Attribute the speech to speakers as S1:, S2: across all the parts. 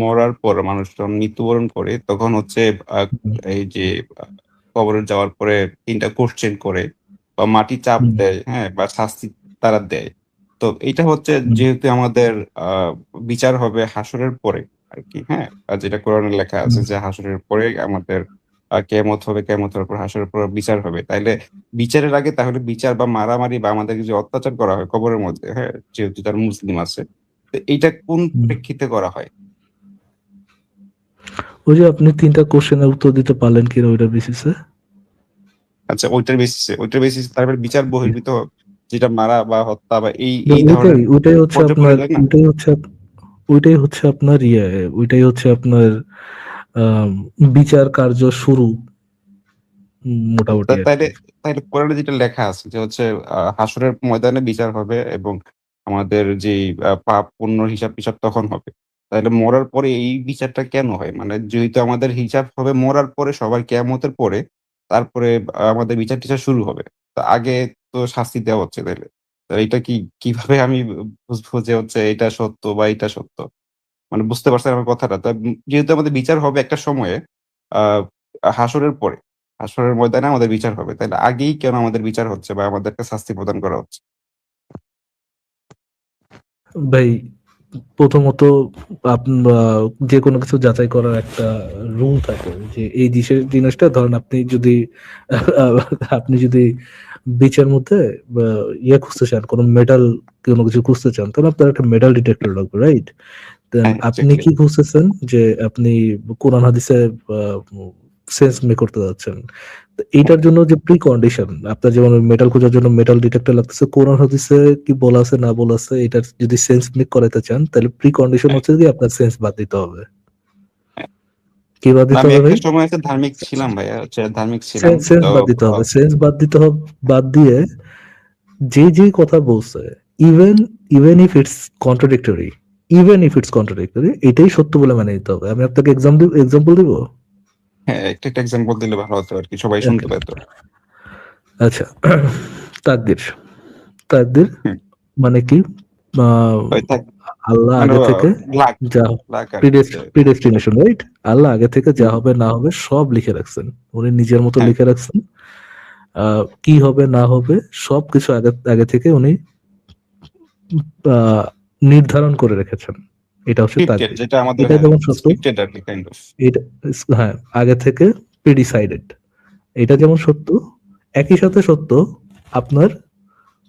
S1: মরার পর মানুষ যখন মৃত্যুবরণ করে তখন হচ্ছে এই যে কবরে যাওয়ার পরে তিনটা কোশ্চেন করে বা মাটি চাপ দেয় হ্যাঁ বা শাস্তি তারা দেয়। তো এটা হচ্ছে যেহেতু আমাদের বিচার হবে হাসরের পরে আর কি হ্যাঁ? আর যেটা কোরআনে লেখা আছে যে হাসরের পরে আমাদের কেমত হবে কেমত হওয়ার পর হাসরের পর বিচার হবে। তাইলে বিচারের আগে তাহলে বিচার বা মারামারি বা আমাদেরকে যে অত্যাচার করা হয় কবরের মধ্যে হ্যাঁ যেহেতু তার মুসলিম আছে তো এইটা কোন। প্রেক্ষিতে করা হয়?
S2: ওই যে আপনি তিনটা কোশ্চেনের উত্তর দিতে পারলেন কিনা ওইটার বেসিসে
S1: আচ্ছা ওইটার বেসিসে ওইটার বেসিসে তারপরে বিচার বহির্ভূত যেটা মারা বা হত্যা বা এই এই ধরনের
S2: ওইটাই হচ্ছে আপনার ওইটাই হচ্ছে ওইটাই হচ্ছে আপনার ইয়ে ওইটাই হচ্ছে আপনার বিচার কার্য শুরু মোটামুটি
S1: তাইলে তাইলে কোরআনে যেটা লেখা আছে যে হচ্ছে হাসরের ময়দানে বিচার হবে এবং আমাদের যে পাপ পুণ্য হিসাব টিসাব তখন হবে। তাহলে মরার পরে এই বিচারটা কেন হয়? মানে যেহেতু আমাদের হিসাব হবে মরার পরে, সবার কেয়ামতের পরে, তারপরে আমাদের বিচার টিচার শুরু হবে। তা আগে তো শাস্তি দেওয়া হচ্ছে তাইলে। তো এটা কি, কীভাবে আমি বুঝব যে হচ্ছে এটা সত্য বা এটা সত্য? মানে বুঝতে পারছেন আমার কথাটা? তা যেহেতু আমাদের বিচার হবে একটা সময়ে আহ হাসরের পরে, হাসরের ময়দানে আমাদের বিচার হবে। তাহলে আগেই কেন আমাদের বিচার হচ্ছে বা আমাদেরকে শাস্তি প্রদান করা হচ্ছে?
S2: ভাই প্রথমত যে কোনো কিছু যাচাই করার একটা রুল থাকে যে এই দিশের জিনিসটা ধরেন আপনি যদি আপনি যদি বিচের মধ্যে ইয়ে খুঁজতে চান কোনো মেডাল কোনো কিছু খুঁজতে চান তাহলে আপনার একটা মেডাল ডিটেক্টর লাগবে রাইট
S1: হ্যাঁ,
S2: আপনি. কি খুঁজতেছেন যে আপনি কোরআন হাদিসে সেন্স মে করতে যাচ্ছেন। এইটার জন্য যে প্রি কন্ডিশন আপনার যেমন মেটাল খোঁজার জন্য মেটাল ডিটেক্টর লাগতেছে কোরআন হাদিসে কি বলা আছে না বলা আছে এটার যদি সেন্স মেক করাতে চান তাহলে প্রি কন্ডিশন
S1: হ্যাঁ।
S2: হচ্ছে কি আপনার সেন্স বাদ দিতে হবে। কি বাদ দিতে হবে ভাই?
S1: সময় একটা ধার্মিক ছিলাম ভাইয়া হচ্ছে ধার্মিক ছিলাম।
S2: সেন্স বাদ দিতে হবে সেন্স বাদ দিতে হবে বাদ দিয়ে যে যে কথা বলছে even even if it's contradictory even if it's contradictory এটাই সত্য বলে মানে নিতে হবে। আমি আপনাকে এক্সাম দিব এক্সাম্পল দিব?
S1: হ্যাঁ একটা একটা এক্সাম্পল দিলে ভালো হতো আর কি সবাই শুনতে পেতো
S2: আচ্ছা তাকদির তাকদির মানে কি? আল্লাহ
S1: মানে
S2: আগে থেকে যা প্রিডেস্টিনেশন রাইট আল্লাহ আগে থেকে যা হবে না হবে সব লিখে রাখছেন। উনি নিজের মতো
S1: হ্যাঁ।
S2: লিখে রাখছেন। আহ, কি হবে না হবে সব কিছু আগে আগে থেকে উনি আহ, নির্ধারণ করে রেখেছেন। এটা হচ্ছে
S1: যেটা আমাদের
S2: এটা যেমন সত্য এটা হ্যাঁ আগে থেকে প্রিডিসাইডেড এটা যেমন সত্য একই সাথে সত্য আপনার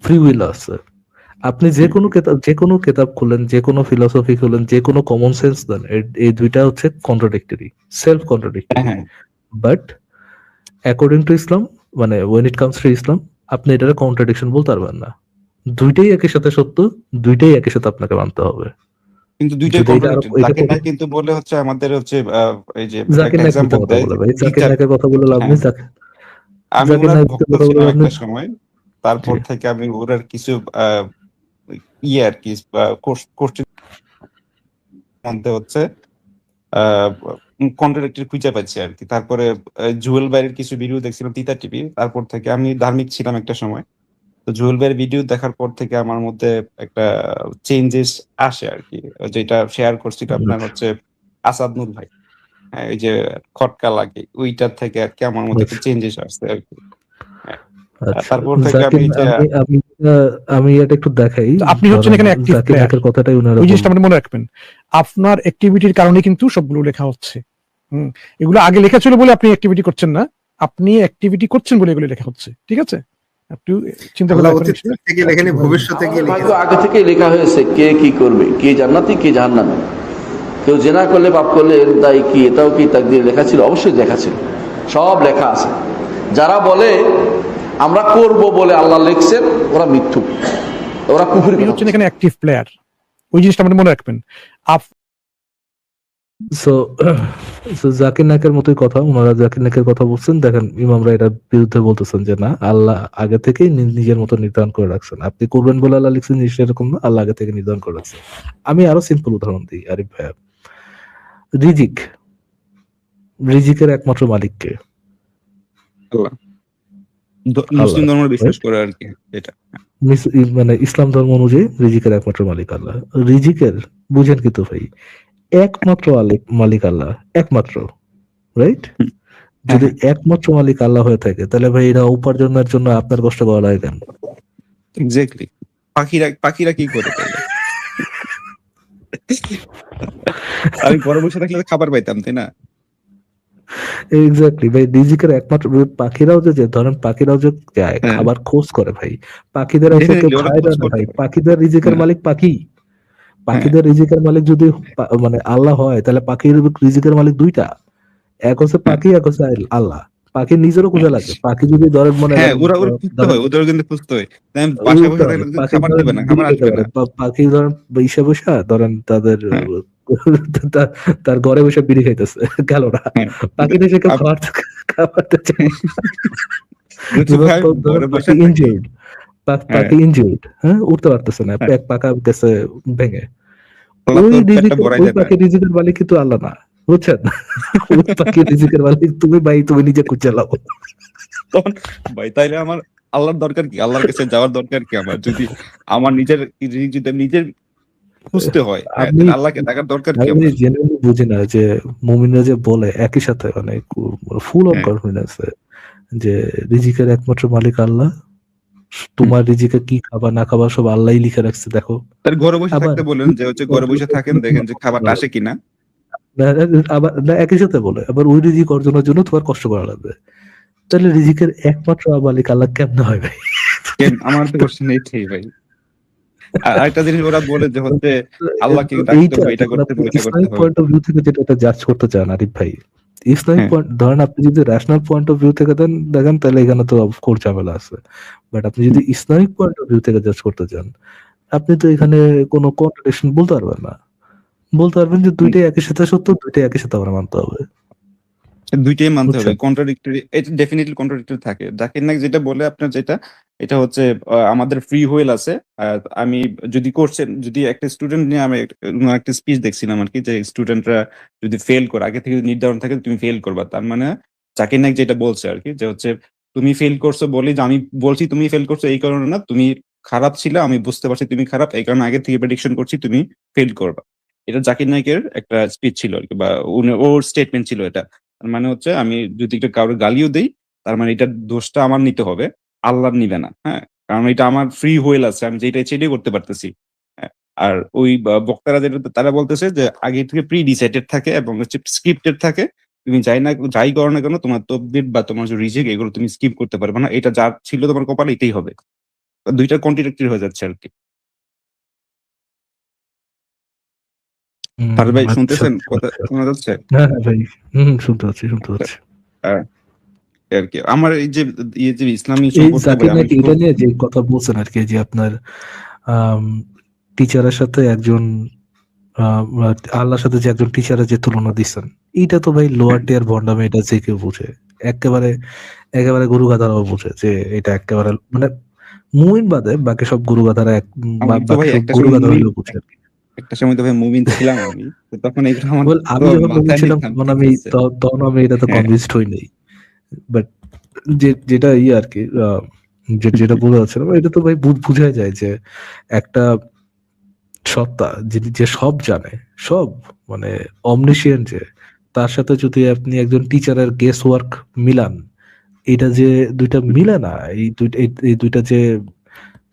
S2: ফ্রি উইল আছে। আপনি যে কোনো কেতাব যে কোনো কেতাব খুলেন যে কোনো ফিলসফি খুলেন যে কোনো কমন সেন্স দেন এই দুইটা হচ্ছে contradictory self contradictory but according to Islam মানে when it comes to Islam আপনি এটার কন্ট্রাডিকশন বলতে পারবেন না। দুইটাই একই সাথে সত্য দুইটাই একই সাথে আপনাকে মানতে হবে।
S1: কিন্তু দুইটাই জাকির নাইক কিন্তু বলে হচ্ছে আমাদের হচ্ছে এই যে
S2: জাকির ভাই। জাকির নায়কের কথা বলে লাভ নেই
S1: হ্যাঁ। আমি ওনার ভক্ত ছিলাম। একটা সময় তারপর থেকে আমি ওনার কিছু ইয়ে আর কি কোশ্চেন মধ্যে হচ্ছে কন্ট্রাডিক্টরি খুঁজে পাচ্ছি আর কি। তারপরে জুয়েল বাইরের কিছু ভিডিও দেখছিলাম তিতা টিভি। তারপর থেকে আমি ধার্মিক ছিলাম একটা সময়। তো জুয়েল বাইরের ভিডিও দেখার পর থেকে আমার মধ্যে একটা চেঞ্জেস আসে আর কি। যেটা শেয়ার করছিল আপনার হচ্ছে আসাদ নূর ভাই। হ্যাঁ এই যে খটকা লাগে ওইটার থেকে আর কি আমার মধ্যে একটা চেঞ্জেস আসছে আর কি।
S2: আচ্ছা,
S1: তারপর থেকে আমি
S2: আমি আমি এটা একটু দেখাই।
S3: আপনি হচ্ছেন এখানে player।
S2: নায়কের কথাটাই উনারা
S3: ওই জিনিসটা। মনে রাখবেন। আপনার অ্যাক্টিভিটির কারণে কিন্তু সবগুলো লেখা হচ্ছে। হুম। এগুলো আগে লেখা ছিল বলে আপনি অ্যাক্টিভিটি করছেন না। আপনি অ্যাক্টিভিটি করছেন বলে এগুলো লেখা হচ্ছে। ঠিক আছে? একটু চিন্তা।
S4: থেকে লেখেনি ভবিষ্যতে গিয়ে
S5: আগে থেকেই লেখা হয়েছে কে কি করবে কে জান্নাতি কে জাহান্নামে। কেউ জেনা করলে পাপ করলে এর দায়ী কি এটাও কি তাকদিরে লেখা ছিল? অবশ্যই লেখা ছিল। সব লেখা আছে। যারা বলে আমরা করব বলে আল্লাহ লিখছেন ওরা মিথ্যু ওরা কুফুরি
S3: হচ্ছেন এখানে অ্যাক্টিভ প্লেয়ার ওই জিনিসটা আমাদের মনে রাখবেন। আপ-
S2: সো সো জাকির নায়কের মতোই কথা ওনারা জাকির নায়কের কথা বলছেন। দেখেন ইমামরা এটার বিরুদ্ধে বলতেছেন যে না আল্লাহ আগে থেকেই নিজের মতো নির্ধারণ করে রাখছেন। আপনি করবেন বলে আল্লাহ লিখছেন জিনিসটা এরকম না আল্লাহ আগে থেকে নির্ধারণ করে রাখছেন। আমি আরও সিম্পল উদাহরণ দিই আরিফ ভাইয়া। রিজিক। রিজিকের একমাত্র মালিককে
S1: মুসলিম ধর্ম বিশ্বাস করে আর কি এটা।
S2: মানে ইসলাম ধর্ম অনুযায়ী রিজিকের একমাত্র মালিক আল্লাহ। রিজিকের বুঝেন কিন্তু ভাই একমাত্র মালিক মালিক আল্লাহ একমাত্র রাইট যদি একমাত্র মালিক আল্লাহ হয়ে থাকে তাহলে ভাই এরা উপার্জনের জন্য আপনার কষ্ট করা লাগে কেন?
S1: এক্স্যাক্টলি পাখিরা পাখিরা কি করে আমি ঘরে বসে থাকলে খাবার পাইতাম তাই না?
S2: এক্স্যাক্টলি ভাই রিজিকের একমাত্র পাখিরাও যে যে ধরেন পাখিরাও যে যায়
S1: হ্যাঁ।
S2: খাবার খোঁজ করে ভাই। পাখিদের ভাই পাখিদের রিজিকের
S1: হ্যাঁ।
S2: মালিক পাখি। পাখিদের রিজিকের মালিক যদি মানে আল্লাহ হয় তাহলে পাখির রিজিকের মালিক দুইটা। এক হচ্ছে পাখি এক হচ্ছে আল্লাহ। পাখি নিজেরও খোঁজা লাগে। পাখি যদি ধরেন মনে
S1: হ্যাঁ ওরা ওরা খুঁজতে হয় ওদের কিন্তু খুঁজতে হয়।
S2: পাখি
S1: খাবার
S2: ধরেন
S1: দেবে না খাবার আসবে না।
S2: পাখি ধরেন বসে ধরেন তাদের
S1: হ্যাঁ।
S2: তার- ঘরে বসে বিড়ি খাইতেছে। গেল না।
S1: হ্যাঁ।
S2: পাখি দেশে খাবার খাবার ইনজিউর্ড হ্যাঁ। উঠতে পারতেছে না
S1: হ্যাঁ।
S2: এক পাকা গেছে ভেঙে। ওই রিজিকের রিজিকের মালিক কিন্তু আল্লাহ না বুঝছেন? ওই পাখি রিজিকের মালিক তুমি ভাই তুমি নিজে খুঁজে লাও
S1: তখন ভাই তাইলে আমার আল্লাহর দরকার কি? আল্লাহর কাছে যাওয়ার দরকার কি আমার? যদি আমার নিজের যদি নিজের খুঁজতে হয় হ্যাঁ, আল্লাহকে দেখার দরকার কি
S2: আমি জেনারেলি বুঝি না যে মুমিনরা যে বলে একই সাথে মানে ফুল অফ
S1: হ্যাঁ।
S2: কনফিডেন্স যে রিজিকের একমাত্র মালিক আল্লাহ তোমার রিজিকে কি খাবা না খাবা সব আল্লাহই লিখে রাখছে দেখো।
S1: তার ঘরে বসে থাকতে বলেন যে হচ্ছে ঘরে বসে থাকেন দেখেন যে খাবারটা আসে কিনা।
S2: না, আবার না একই সাথে বলে আবার ওই রিজিক অর্জনের জন্য তোমার কষ্ট করা লাগবে। তাহলে রিজিকের একমাত্র মালিক আল্লাহ কেমনে হয় ভাই?
S1: আমার তো কোশ্চেন এইটাই ভাই। আরেকটা জিনিস ওরা বলে যে হচ্ছে আল্লাহকে হবে, এটা করতে হবে, করতে
S2: ইসলামিক
S1: হবে।
S2: পয়েন্ট অফ ভিউ থেকে যেটা এটা জাজ করতে চান আরিফ ভাই। ইসলামিক
S1: হ্যাঁ।
S2: পয়েন্ট ধরেন আপনি যদি ন্যাশনাল পয়েন্ট অফ ভিউ থেকে দেন দেখেন তাহলে এখানে তো কোর ঝামেলা আছে। বাট আপনি যদি ইসলামিক পয়েন্ট অফ ভিউ থেকে জাজ করতে চান আপনি তো এখানে কোনো কন্ট্রাডিকশন বলতে পারবেন না। বলতে পারবেন যে দুইটাই একই সাথে সত্য দুইটাই একই সাথে আমরা মানতে হবে।
S1: দুইটাই মানতে হবে? কন্ট্রাডিক্টরি এটা ডেফিনেটলি কন্ট্রাডিক্টরি থাকে। জাকির নাইক যেটা বলে আপনার যেটা এটা হচ্ছে আমাদের ফ্রি হুইল আছে। আমি যদি করছেন যদি একটা স্টুডেন্ট নিয়ে আমি একটা- স্পিচ দেখছিলাম আর কি যে স্টুডেন্টরা যদি ফেল করে আগে থেকে যদি নির্ধারণ থাকে তুমি ফেল করবা। তার মানে জাকির নাইক যেটা বলছে আর কি যে হচ্ছে তুমি ফেল করছ বলি যে আমি বলছি তুমি ফেল করছ এই কারণে না তুমি খারাপ ছিল আমি বুঝতে পারছি তুমি খারাপ এই কারণে আগে থেকে প্রেডিকশন করছি তুমি ফেল করবা। এটা জাকির নাইকের একটা স্পিচ ছিল আর কি বা ওর স্টেটমেন্ট ছিল এটা। তার মানে হচ্ছে আমি যদি একটা কারোর গালিও দেই তার মানে এটার দোষটা আমার নিতে হবে আল্লাহর নিবে না হ্যাঁ? কারণ এটা আমার ফ্রি হুইল আছে আমি যেটা সেটাই করতে পারতেছি হ্যাঁ, আর ওই বক্তারা যেটা তারা বলতেছে যে আগে থেকে প্রি ডিসাইডেড থাকে এবং হচ্ছে স্ক্রিপ্টেড থাকে তুমি যাই না যাই করো না কেন তোমার তকদির বা তোমার যে রিজেক্ট এগুলো তুমি স্কিপ করতে পারবে না এটা যা ছিল তোমার কপালে এটাই হবে। দুইটা কন্ট্রাডিক্টরি হয়ে যাচ্ছে আর কি। আর ভাই
S2: আচ্ছা,
S1: শুনতেছেন? কথা
S2: আচ্ছা।
S1: শোনা যাচ্ছে?
S2: হ্যাঁ হ্যাঁ ভাই। হম শুনতে পাচ্ছি শুনতে পাচ্ছি।
S1: আর কি আমার এই যে এই যে ইসলামী সম্পর্কে
S2: এটা নিয়ে যে কথা বলছেন আর কি যে আপনার টিচারের সাথে একজন আল্লাহর সাথে যে একজন টিচারের যে তুলনা দিচ্ছেন এইটা তো ভাই লোয়ার টিয়ার ভন্ডামে এটা যে কেউ বুঝে। একেবারে একেবারে গুরু গাধারাও বুঝে যে এটা একেবারে মানে মুমিন বাদে বাকি সব গুরু গাধারা এক গুরু
S1: সময়
S2: গাধা হইলেও বুঝে আর কি।
S1: একটা সময় তো ভাই ছিলাম আমি তো তখন এগুলো আমার
S2: আমি
S1: তো
S2: যখন ছিলাম তখন আমি তখন আমি এটাতে
S1: হ্যাঁ।
S2: কনভিন্সড হই নাই। বাট যেটা ইয়ে আর কি যেটা বোঝা যাচ্ছে না এটা তো ভাই বুঝাই যায় যে একটা সত্তা যিনি যে সব জানে সব মানে অমনিশিয়ান যে তার সাথে যদি আপনি একজন টিচারের গেস ওয়ার্ক মিলান এটা যে দুইটা মিলে না এই দুইটা এই- দুইটা যে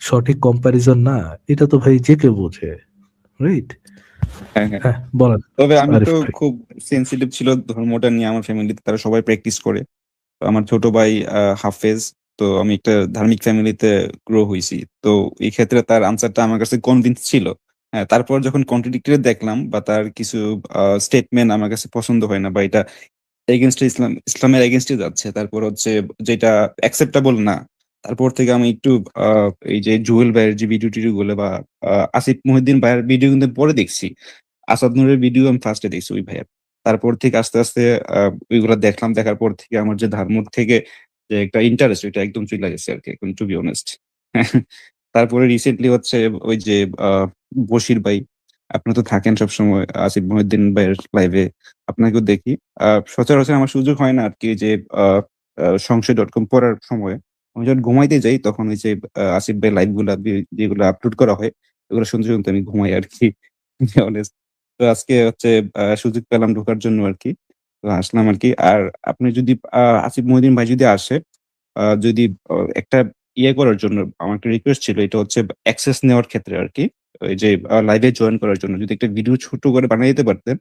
S2: সঠিক কম্প্যারিজন না এটা তো ভাই যে কেউ বোঝে। রাইট
S1: হ্যাঁ, হ্যাঁ।
S2: হ্যাঁ বলেন।
S1: তবে আমি তো খুব সেন্সিটিভ ছিল ধর্মটা নিয়ে আমার ফ্যামিলিতে তারা সবাই প্র্যাকটিস করে। তো আমার ছোট ভাই হাফেজ তো আমি একটা ধার্মিক ফ্যামিলিতে গ্রো হয়েছি। তো এই ক্ষেত্রে তার আনসারটা আমার কাছে কনভিন্স ছিল। হ্যাঁ তারপর যখন কন্ট্রাডিক্টরি দেখলাম বা তার কিছু স্টেটমেন্ট আমার কাছে পছন্দ হয় না বা এটা এগেনস্টে ইসলাম ইসলামের এগেনস্টে যাচ্ছে তারপর হচ্ছে যেটা অ্যাকসেপ্টেবল না তারপর থেকে আমি একটু এই যে জুয়েল ভাইয়ের যে ভিডিও টিডিও গুলো বা আসিফ মহিউদ্দিন ভাইয়ের ভিডিও কিন্তু পরে দেখছি। আসাদ নুরের ভিডিও আমি ফার্স্টে দেখছি ওই ভাইয়ের। তারপর থেকে আস্তে আস্তে ওইগুলা দেখলাম, দেখার পর থেকে আমার যে ধর্ম থেকে যে একটা ইন্টারেস্ট ওইটা একদম চলে গেছে আর কি, এখন টু বি অনেস্ট তারপরে রিসেন্টলি হচ্ছে ওই যে বশির ভাই, আপনি তো থাকেন সবসময় আসিফ মহিউদ্দিন ভাইয়ের লাইভে আপনাকেও দেখি। সচরাচর আমার সুযোগ হয় না আর কি, যে সংশয় ডট কম পড়ার সময় আমি যখন ঘুমাইতে যাই তখন ওই যে আসিফ ভাই লাইভগুলা যেগুলো আপলোড করা হয় ওগুলো শুনতে শুনতে আমি ঘুমাই আর কি তো আজকে হচ্ছে সুযোগ পেলাম ঢোকার জন্য আরকি। তো আসলাম আর কি আর আপনি যদি আসিফ মহিউদ্দিন ভাই যদি আসে, যদি একটা ইয়ে করার জন্য আমার একটা রিকোয়েস্ট ছিল। এটা হচ্ছে অ্যাক্সেস নেওয়ার ক্ষেত্রে আর কি ওই যে লাইভে জয়েন করার জন্য যদি একটা ভিডিও ছোট করে বানায় দিতে পারতেন,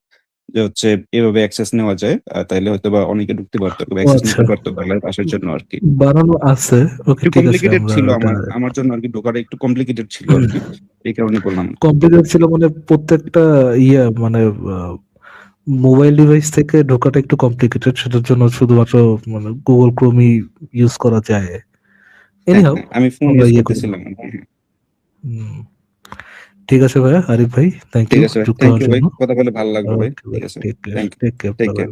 S1: যে হচ্ছে এভাবে অ্যাক্সেস নেওয়া যায়। তাইলে হয়তোবা অনেকে ঢুকতে পারত। অ্যাক্সেস
S2: আচ্ছা।
S1: নিতে পারত বা লাইভ আসার জন্য আরকি।
S2: বানানো আছে। ওকে ঠিক আছে
S1: কমপ্লিকেটেড ছিল আমার আমার জন্য আরকি ঢোকাটা একটু কমপ্লিকেটেড ছিল আরকি। এই কারণে করলাম।
S2: কমপ্লিকেটেড ছিল মানে প্রত্যেকটা ইয়ে মানে মোবাইল ডিভাইস থেকে ঢোকাটা একটু কমপ্লিকেটেড সেটার জন্য শুধুমাত্র মানে Google Chrome ই ইউজ করা যায়।
S1: হ্যাঁ,
S2: এনিহাউ
S1: হ্যাঁ। আমি ফোন ইউজ
S2: ইয়ে করি।
S1: করতেছিলাম। হ্যাঁ।
S2: হুম। ঠিক আছে ভাইয়া, আরিফ ভাই থ্যাংক
S1: ঠিক
S2: ইউ
S1: আছে ভাই।
S2: যুক্ত
S1: থ্যাংক
S2: হওয়ার
S1: ইউ ভাই।
S2: জন্য।
S1: কথা বলে ভালো লাগল ভাই।
S2: ওকে
S1: ঠিক
S2: ভাই।
S1: আছে।
S2: Take care.
S1: Thank you.
S2: Take care